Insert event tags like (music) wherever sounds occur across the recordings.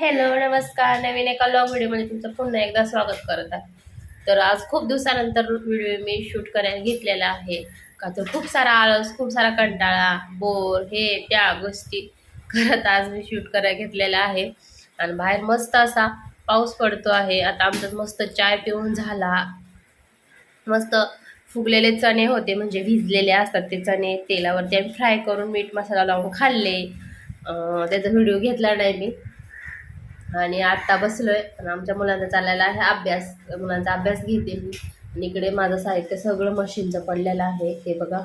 Hello नमस्कार. नवीन एका log व्हिडिओमध्ये तुमचं पुन्हा एकदा स्वागत करत आहे. तर आज खूप दिवसानंतर व्हिडिओ मी शूट करायला घेतलेला आहे. का तर खूप सारा आळस खूप सारा कंटाळा बोर हे त्या गोष्टी करत आज मी शूट करायला घेतलेला आहे. आणि बाहेर मस्त असा पाऊस पडतो आहे. आता आमचा मस्त चाय पिऊन झाला. मस्त फुगलेले चणे होते म्हणजे भिजलेले असतात ते चणे तेलावरती आम्ही फ्राय करून मीठ मसाला लावून खाल्ले. त्याचा व्हिडिओ घेतला नाही मी. आणि आता बसलोय आणि आमच्या मुलांचा चाललेला आहे अभ्यास. मुलांचा अभ्यास घेते मी. आणि इकडे माझं साहित्य सगळं मशीनचं पडलेलं आहे. हे बघा.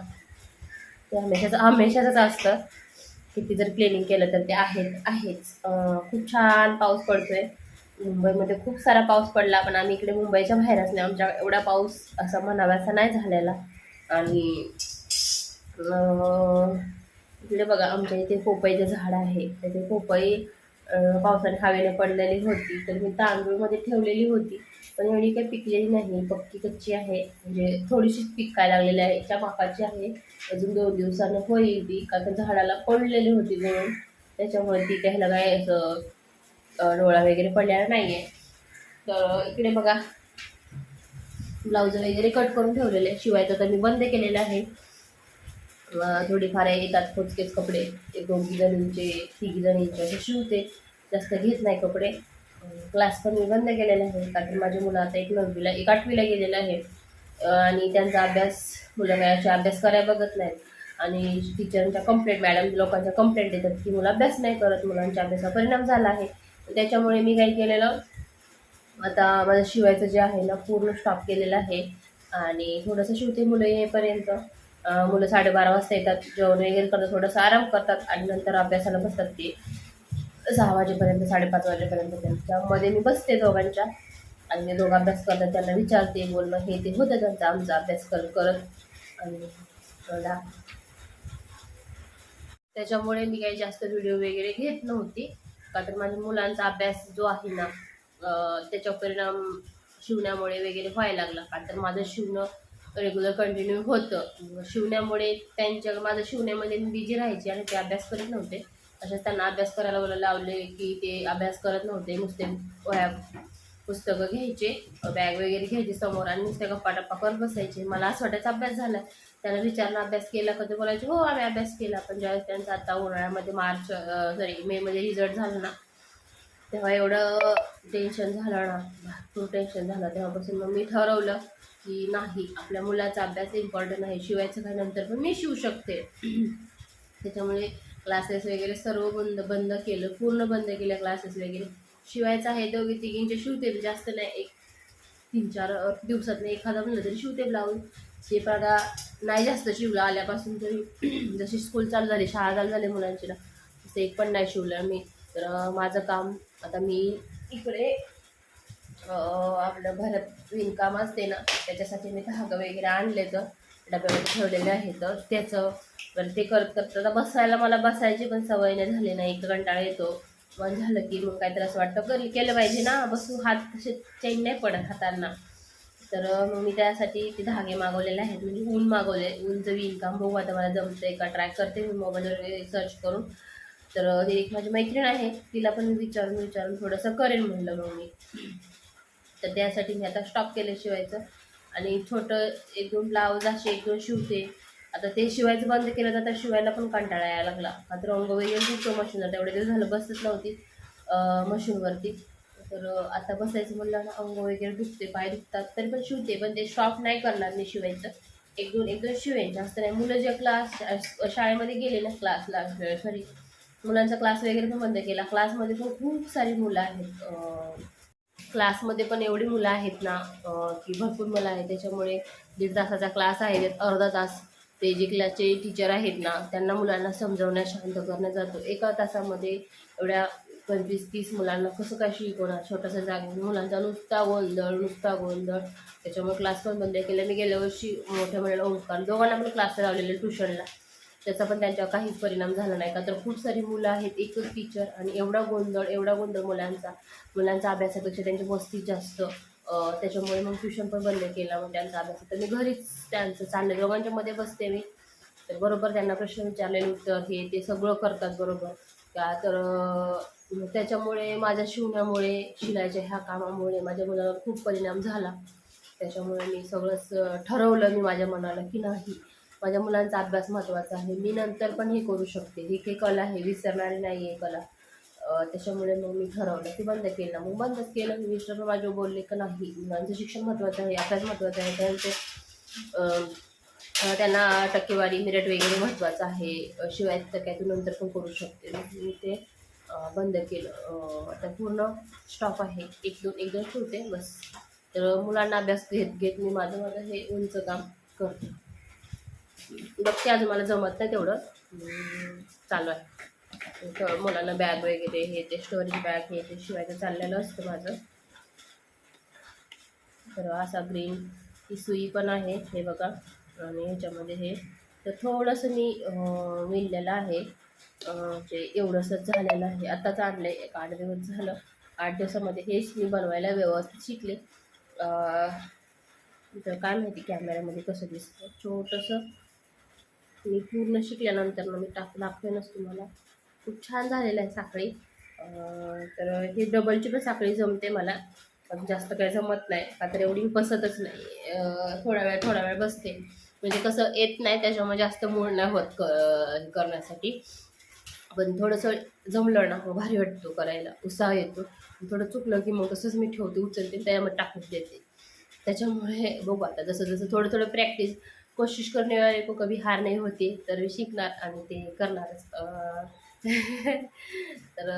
ते हमेशाच हमेशाचंच असतं. किती जर क्लिनिंग केलं तर ते आहेत आहेच. खूप छान पाऊस पडतोय. मुंबईमध्ये खूप सारा पाऊस पडला पण आम्ही इकडे मुंबईच्या बाहेरच नाही आमच्या एवढा पाऊस असा म्हणावासा नाही झालेला. आणि इकडे बघा आमच्या इथे पोपईचं झाड आहे. त्याचे पोपई पावसाने हवेने पडलेली होती. तर मी तांदूळमध्ये ठेवलेली होती. पण एवढी काही पिकलेली नाही. पक्की कच्ची आहे. म्हणजे थोडीशीच पिकायला लागलेली आहे. त्या मापाची आहे. अजून दोन दिवसानं होईल ती. का तर झाडाला पडलेली होती म्हणून. त्याच्यामुळे ती काही काय असं डोळा वगैरे पडलेला नाही आहे तर इकडे बघा. ब्लाऊज वगैरे कट करून ठेवलेले आहे. शिवायचं तर मी बंद केलेलं आहे. थोडीफार येतात खोचकेच कपडे. एक दोघी जणींचे तिघी जणींचे असे शिवते. जास्त घेत नाही कपडे. क्लास पण मी बंद केलेला आहे कारण माझी मुलं आता एक नववीला एक आठवीला गेलेलं आहे. आणि त्यांचा अभ्यास मुलं काय अभ्यास करायला बघत नाहीत. आणि टीचरांच्या कंप्लेंट मॅडम लोकांच्या कंप्लेंट देतात की मुलं अभ्यास नाही करत मुलांच्या अभ्यासाचा परिणाम झाला आहे. त्याच्यामुळे मी काय केलेलं आता माझं शिवायचं जे आहे ना पूर्ण स्टॉप केलेलं आहे. आणि थोडंसं शिवते मुलं येईपर्यंत मुलं साडेबारा वाजता येतात जेवण वगैरे करतात थोडंसं आराम करतात आणि नंतर अभ्यासाला बसतात ते. सहा वाजेपर्यंत साडेपाच वाजेपर्यंत त्यांच्यामध्ये मी बसते दोघांच्या. आणि ते दोघं अभ्यास करतात त्यांना विचारते बोलणं हे ते होतं त्यांचा आमचा अभ्यास कर करत. आणि एवढा. त्याच्यामुळे मी काही जास्त व्हिडिओ वगैरे घेत नव्हती. का तर माझ्या मुलांचा अभ्यास जो आहे ना अं, त्याच्यावर परिणाम शिवण्यामुळे वगैरे व्हायला लागला. का तर माझं शिवणं रेग्युलर कंटिन्यू होतं. शिवण्यामुळे त्यांच्या माझं शिवण्यामध्ये मी बिझी राहायची आणि ते अभ्यास करत नव्हते. असेच त्यांना अभ्यास करायला मला लावले की ते अभ्यास करत नव्हते. नुसते वह्या पुस्तकं घ्यायचे बॅग वगैरे घ्यायची समोर आणि नुसते गप्पा टप्पा करत बसायचे. मला असं वाटायचा अभ्यास झाला. त्यांना विचारणं अभ्यास केला का? ते बोलायचे हो आम्ही अभ्यास केला. पण ज्यावेळेस त्यांचा आता उन्हाळ्यामध्ये मार्च सॉरी मेमध्ये रिझल्ट झाला ना तेव्हा एवढं टेन्शन झालं ना भरपूर टेन्शन झालं. तेव्हापासून मग मी ठरवलं की नाही आपल्या मुलाचा अभ्यास इम्पॉर्टंट आहे. शिवायचं काय नंतर पण मी शिवू शकते. (clears throat) त्याच्यामुळे क्लासेस वगैरे सर्व बंद बंद केलं पूर्ण बंद केलं क्लासेस वगैरे. शिवायचं आहे दोघी तिघींचे शिवते जास्त नाही एक तीन चार दिवसातनं एखादा म्हणलं तरी शिवते ब्लाऊज ते प्रगा नाही जास्त शिवलं आल्यापासून तरी (clears throat) जशी स्कूल चालू झाली शाळा चालू झाली मुलांची ना तसं एक पण नाही शिवलं मी. तर माझं काम आता मी इकडे आपलं भरत विणकाम असते ना त्याच्यासाठी मी धागा वगैरे आणले तर डब्यामध्ये ठेवलेले आहेत. तर त्याचं बरं ते करत करत बसायला मला बसायची पण सवय नाही झाली नाही एक कंटाळा येतो. मग झालं की मग काहीतरी असं वाटतं. कर केलं पाहिजे ना. बसू हात तसे चैन नाही पडत हातांना. तर मग मी त्यासाठी ते धागे मागवलेले आहेत. म्हणजे ऊन मागवले. ऊनचं विणकाम बघू. आता मला जमतंय का? ट्राय करते मी मोबाईलवर सर्च करून. तर ती एक माझी मैत्रीण आहे. तिला पण विचारून विचारून थोडंसं करेन म्हणलं मग मी. तर त्यासाठी मी आता स्टॉप केलं शिवायचं आणि छोटं एक दोन ब्लाऊज असे एक दोन शिवते. आता ते शिवायचं बंद केलं तर आता शिवायला पण कंटाळा यायला लागला. आता रंग वगैरे शिवतो मशीनला तेवढे दिवस झालं बसत नव्हती मशीनवरती. तर आता बसायचं म्हणलं ना अंग वगैरे दुखते पाय दुखतात तरी पण शिवते पण ते स्टॉप नाही करणार मी शिवायचं. एक दोन एक दोन शिवेन जास्त नाही. मुलं जे क्लास शाळेमध्ये गेले ना क्लासला सॉरी मुलांचा क्लास वगैरे पण बंद केला. क्लासमध्ये पण खूप सारी मुलं आहेत क्लासमध्ये पण एवढी मुलं आहेत ना की भरपूर मुलं आहेत. त्याच्यामुळे दीड तासाचा क्लास आहे त्यात अर्धा तास ते जे क्लासचे टीचर आहेत ना त्यांना मुलांना समजवण्यात शांत करण्यात जातो. एका तासामध्ये एवढ्या पंचवीस तीस मुलांना कसं काय शिकवणार? छोटासा जागे. मुलांचा नुसता गोंधळ नुसता गोंधळ. त्याच्यामुळे क्लास पण बंद केला मी गेल्या वर्षी मोठ्या मुलाला ओंकार. दोघांना पण क्लास लावलेले ट्युशनला. त्याचा पण त्यांच्यावर काहीच परिणाम झाला नाही का? तर खूप सारी मुलं आहेत एकच टीचर आणि एवढा गोंधळ एवढा गोंधळ मुलांचा. मुलांचा अभ्यासापेक्षा त्यांची मस्ती जास्त. त्याच्यामुळे मग ट्युशन पण बंद केला मग त्यांचा अभ्यास. तर मी घरीच त्यांचं चाललं दोघांच्या मध्ये बसते मी. तर बरोबर त्यांना प्रश्न विचारलेले उत्तर हे ते सगळं करतात बरोबर. का तर त्याच्यामुळे माझ्या शिवण्यामुळे शिलाईच्या ह्या कामामुळे माझ्या मुलावर खूप परिणाम झाला. त्याच्यामुळे मी सगळंच ठरवलं मी माझ्या मनाला की नाही माझ्या मुलांचा अभ्यास महत्त्वाचा आहे. मी नंतर पण हे करू शकते. ही काही कला आहे. विसरणारी नाही आहे कला. त्याच्यामुळे मग मी ठरवलं. की बंद केलं. मग बंदच केलं. मी मिस्टर पण माझे बोलले की नाही मुलांचं शिक्षण महत्त्वाचं आहे अभ्यास महत्त्वाचा आहे. त्यांचे त्यांना टक्केवारी मिरट वगैरे महत्त्वाचं आहे. शिवाय तर काय तू नंतर पण करू शकते. मी ते बंद केलं. आता पूर्ण स्टॉप आहे. एक दोन एक दोन ठेवते. बस. तर मुलांना अभ्यास घेत घेत मी माझं माझं हे उंच काम करते. बघते आज मला जमत नाही तेवढं. चालू आहे. तर मुलांना बॅग वगैरे हे ते स्टोरेज बॅग हे ते शिवायचं चाललेलं असतं माझं. तर असा ग्रीन ही सुई पण आहे हे बघा. आणि ह्याच्यामध्ये हे. तर थोडंसं मी विणलेलं आहे. ते जे एवढंसंच झालेलं आहे. आत्ताच आणलं आहे एक आठ दिवस झालं. आठ दिवसामध्ये हेच मी बनवायला व्यवस्थित शिकले. तर काय माहिती कॅमेऱ्यामध्ये कसं दिसतं. छोटंसं मी पूर्ण शिकल्यानंतर मी टाक दाखवेनच तुम्हाला. खूप छान झालेलं आहे साखळी. तर हे डबलची पण साखळी जमते मला पण जास्त काही जमत नाही. का तर एवढी बसतच नाही. थोडा वेळ थोडा वेळ बसते. म्हणजे कसं येत नाही त्याच्यामुळे जास्त मूळ नाही होत क करण्यासाठी. पण थोडंसं जमलं ना मग भारी वाटतो करायला. उत्साह येतो. थोडं चुकलं की मग तसंच मी ठेवते उचलते आणि त्यामध्ये टाकून देते. त्याच्यामुळे बघू आता जसं जसं थोडं थोडं प्रॅक्टिस कोशिश करणे वाले को कभी हार नाही होते तर मी शिकणार आणि ते करणारच. (laughs) तर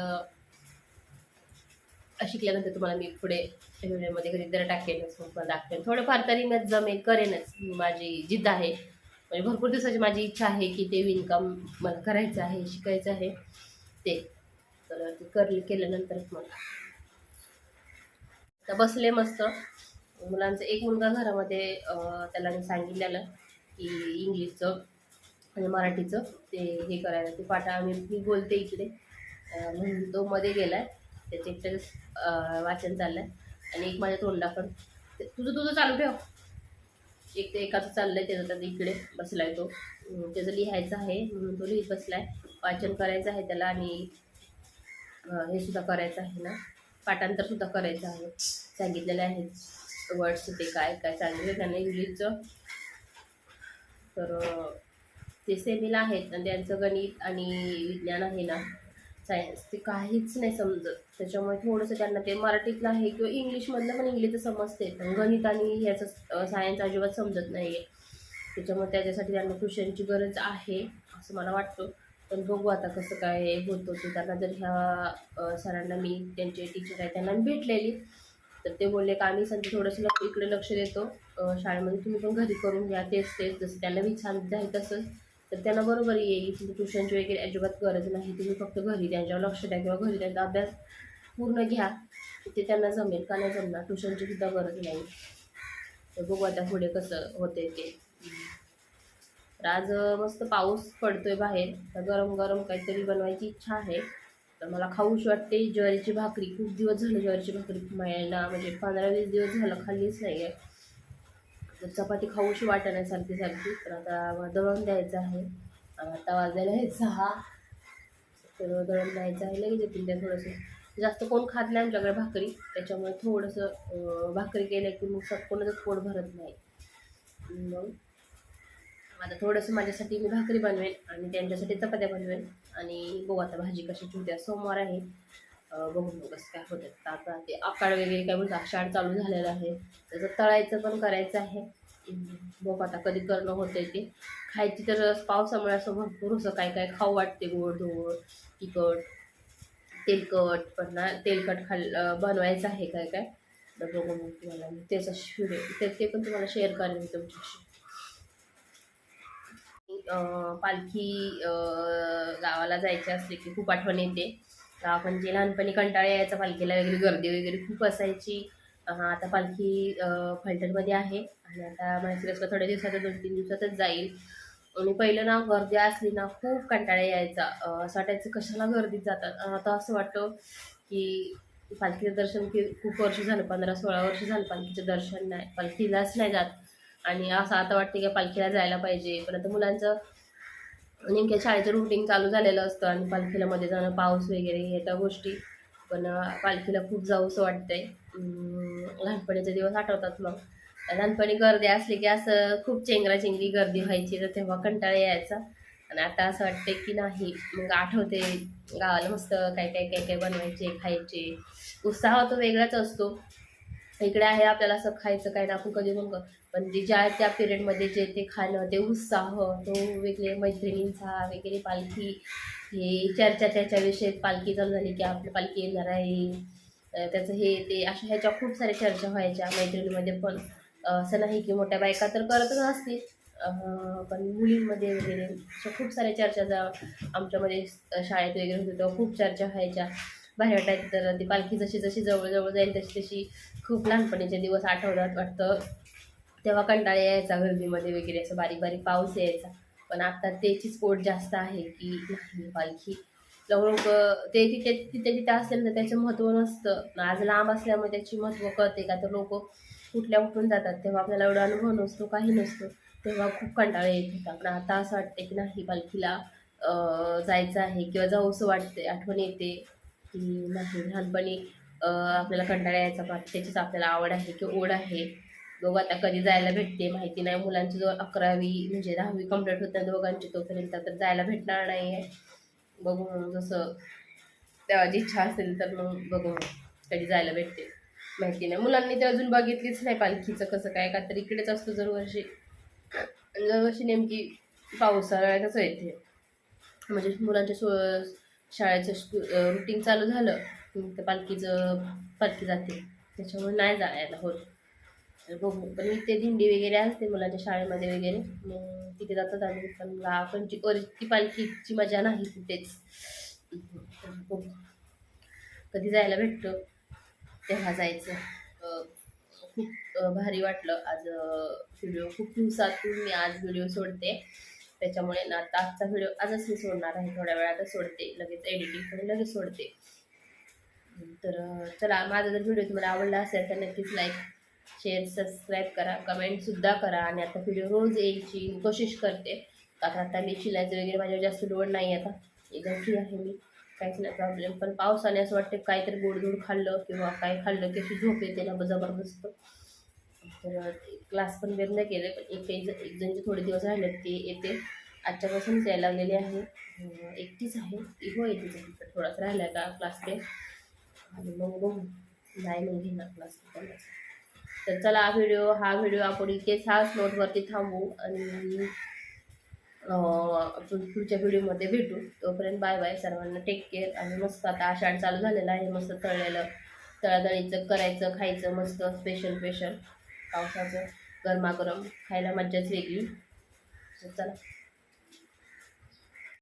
शिकल्यानंतर तुम्हाला मी पुढे व्हिडिओमध्ये जरा टाकेनच मग दाखवेन. थोडंफार तरी मी जमेल करेनच. माझी जिद्द आहे. म्हणजे भरपूर दिवसाची माझी इच्छा आहे की ते विणकाम मला करायचं आहे शिकायचं आहे. ते. तर ते कर केल्यानंतरच मला तर बसले मस्त. मुलांचं एक मुलगा घरामध्ये त्याला मी सांगितलेलं. की इंग्लिशचं आणि मराठीचं ते हे करायला ते पाठा आम्ही मी बोलते इकडे. म्हणून तो मध्ये गेला आहे त्याचे एकटं वाचन चाललं आहे आणि एक माझ्या तोंडाकडं. ते- तुझं तुझं चालू ठेव. एक ते एकाचं चाललं आहे त्याचं त्याचा इकडे बसला आहे तो त्याचं लिहायचं आहे म्हणून तो लिहित बसला आहे वाचन करायचं आहे त्याला आणि हे सुद्धा करायचं आहे ना. पाठांतर सुद्धा करायचं आहे. सांगितलेलं आहे. वर्ड्स ते काय काय सांगितलं त्यांना इंग्लिशचं तर ते सेमीला आहेत आणि त्यांचं गणित आणि विज्ञान आहे ना सायन्स ते काहीच नाही समजत. त्याच्यामुळे थोडंसं त्यांना ते मराठीतलं आहे किंवा इंग्लिशमधलं पण इंग्लिश समजते पण गणित आणि ह्याचं सायन्स अजिबात समजत नाही आहे त्याच्यामुळे त्याच्यासाठी त्यांना ट्युशनची गरज आहे असं मला वाटतं. पण बघू आता कसं काय होतं ते. त्यांना जर ह्या सरांना मी त्यांचे टीचर आहे त्यांना भेटलेली तर ते बोलले का आम्ही संध्या थोडंसं इकडे लक्ष देतो. शाळेमध्ये तुम्ही पण घरी करून घ्या तेच तेच जसं त्यांना मी आहे तसंच. तर त्यांना बरोबर येईल तुम्ही ट्युशनची वगैरे अजिबात गरज नाही. तुम्ही फक्त घरी त्यांच्यावर लक्ष द्या किंवा घरी त्यांचा अभ्यास पूर्ण घ्या. ते त्यांना जमेल का नाही जमणार ट्युशनची सुद्धा गरज नाही. तर बघू आता पुढे कसं होते ते. तर आज मस्त पाऊस पडतोय बाहेर. तर गरम गरम काहीतरी बनवायची इच्छा आहे. तर मला खाऊशी वाटते. ज्वारीची भाकरी खूप दिवस झाले ज्वारीची भाकरी मिळायला म्हणजे पंधरा वीस दिवस झालं खाल्लीच नाही आहे तर चपाती खाऊशी वाटत नाही सारखी सारखी तर आता दळण द्यायचं आहे. आता वाजायला आहे सहा तर दळण द्यायचं आहे. लगेच येतील त्या थोडंसं. जास्त कोण खात नाही आमच्याकडे भाकरी. त्याच्यामुळे थोडंसं भाकरी केलं की मग स- कोणाचंच पोट भरत नाही. मग आता थोडंसं माझ्यासाठी मी भाकरी बनवेन आणि त्यांच्यासाठी चपात्या बनवेन. आणि बघू आता भाजी कशाची होते सोमवार आहे. बघू मग कसं काय होतं तर आता ते आकाड वगैरे काय म्हणतात आषाढ चालू झालेला आहे. त्याचं तळायचं पण करायचं आहे. बघ आता कधी करणं होतंय ते. खायची तर पावसामुळे असं भरपूर असं काय काय खाऊ वाटते गोड धोड तिखट तेलकट. पण ना तेलकट खाल बनवायचं आहे काय काय. तर बघू मग तुम्हाला मी त्याचा व्हिडिओ ते ते पण तुम्हाला शेअर करेन मी तुमच्याशी. पालखी गावाला जायचे असले की खूप आठवण येते. गाव म्हणजे लहानपणी कंटाळा यायचा पालखीला वगैरे गर्दी वगैरे खूप असायची. आता पालखी अं, फलटणमध्ये आहे. आणि आता माहिती थोड्या दिवसात दोन तीन दिवसातच जाईल. आणि पहिलं ना गर्दी असली ना खूप कंटाळा यायचा. असं वाटायचं कशाला गर्दीत जातात? आता असं वाटतं की पालखीचं दर्शन की खूप वर्ष झालं पंधरा सोळा वर्ष झालं पालखीचं दर्शन नाही पालखीलाच नाही जात. आणि असं आता वाटतं की पालखीला जायला पाहिजे. पण आता मुलांचं नेमक्या शाळेचं रुटीन चालू झालेलं असतं आणि पालखीला मध्ये जाणं पाऊस वगैरे ह्या त्या गोष्टी. पण पालखीला खूप जाऊसं वाटतंय. लहानपणीचे दिवस आठवतात मग. लहानपणी गर्दी असली की असं खूप चेंगराचेंगरी गर्दी व्हायची तर तेव्हा कंटाळा यायचा. आणि आता असं वाटते की नाही मग आठवते गावाला मस्त काय काय काय काय बनवायचे खायचे. उत्साह तो वेगळाच असतो. इकडे आहे आपल्याला असं खायचं काय ना आपण कधी मग? पण जे ज्या त्या पिरियडमध्ये जे ते खाणं ते उत्साह तो वेगळे मैत्रिणींचा वगैरे पालखी हे चर्चा त्याच्याविषयी पालखी चालू झाली की आपली पालखी येणार आहे. त्याचं हे ते अशा ह्याच्या खूप साऱ्या चर्चा व्हायच्या मैत्रिणीमध्ये पण. असं नाही की मोठ्या बायका तर करतच असतील. पण मुलींमध्ये वगैरे अशा खूप साऱ्या चर्चा जा आमच्यामध्ये शाळेत वगैरे होते खूप चर्चा व्हायच्या. बाहेर वाटायचं तर ती पालखी जशी जशी जवळजवळ जाईल तशी तशी खूप लहानपणीचे दिवस आठवतात वाटतं. तेव्हा कंटाळा यायचा गर्दीमध्ये वगैरे असं बारीक बारीक पाऊस यायचा. पण आता त्याची स्पोर्ट जास्त आहे की नाही पालखी. लवकर ते तिथे तिथे तिथे असेल तर त्याचं महत्त्व नसतं. आज लांब असल्यामुळे त्याची महत्त्व कळते का? तर लोक कुठल्या उठून जातात? तेव्हा आपल्याला एवढा अनुभव नसतो काही नसतो. तेव्हा खूप कंटाळा येत होता. पण आता असं वाटतं की नाही पालखीला जायचं आहे किंवा जाऊसं वाटते आठवण येते. नाही लहानपणी आपल्याला कंटाळा यायचा पण त्याचीच आपल्याला आवड आहे की ओढ आहे. दोघं आता कधी जायला भेटते माहिती नाही. मुलांची जवळ अकरावी म्हणजे दहावी कंप्लीट होत नाही दोघांची तोपर्यंत तर जायला भेटणार नाही आहे. बघू मग जसं तेव्हाची इच्छा असेल तर मग बघू मग कधी जायला भेटते. माहिती नाही. मुलांनी ते अजून बघितलीच नाही पालखीचं कसं काय का तर इकडेच असतो दरवर्षी. दरवर्षी नेमकी पावसाळ्यातच येते. म्हणजे मुलांच्या सो शाळेचं रुटीन चालू झालं तर ते पालखीचं पालखी जाते. त्याच्यामुळे नाही जायला होत. तर बघू. पण इथे दिंडी वगैरे असते मुलांच्या शाळेमध्ये वगैरे. मग तिथे जातात आम्ही. पण आपण जी ती पालखीची मजा नाही तिथेच. बघू. कधी जायला भेटतं? तेव्हा जायचं. खूप भारी वाटलं. आज व्हिडिओ खूप दिवसातून मी आज व्हिडिओ सोडते. त्याच्यामुळे ना आता आजचा व्हिडिओ आजच मी सोडणार आहे. थोड्या वेळातच सोडते. लगेच एडिटिंग करून लगेच सोडते. तर चला माझा जर व्हिडिओ तुम्हाला आवडला असेल तर नक्कीच लाईक शेअर सबस्क्राईब करा. कमेंटसुद्धा करा आणि आता व्हिडिओ रोज यायची कोशिश करते. कारण आता मी शिलायचं वगैरे माझ्यावर जास्त लोड नाही आता. एकदम फ्री आहे मी. काहीच नाही प्रॉब्लेम पण पावसाने असं वाटते काहीतरी गोडधोड खाल्लं किंवा काय खाल्लं की अशी झोप येते ना जबरदस्त. तर क्लास पण बेर नाही केले पण एक एक जण- एक थोडे दिवस राहिले ते येते. आजच्यापासूनच यायला लागलेली आहे. एकटीच आहे. ती हो येते तर थोडाच राहिला आहे का क्लास ते. आणि मग बघू नाही मग घेणार क्लास तर चला हा व्हिडिओ हा व्हिडिओ आपण इथेच ह्याच नोटवरती थांबू आणि अं, आपण पुढच्या व्हिडिओमध्ये भेटू. तोपर्यंत बाय बाय सर्वांना टेक केअर आणि मस्त आता आषाढ चालू झालेला आहे. मस्त तळलेलं तळातळीचं करायचं खायचं मस्त स्पेशल स्पेशल पावसाचं गरमागरम खायला मज्जाच वेगळी. तर चला.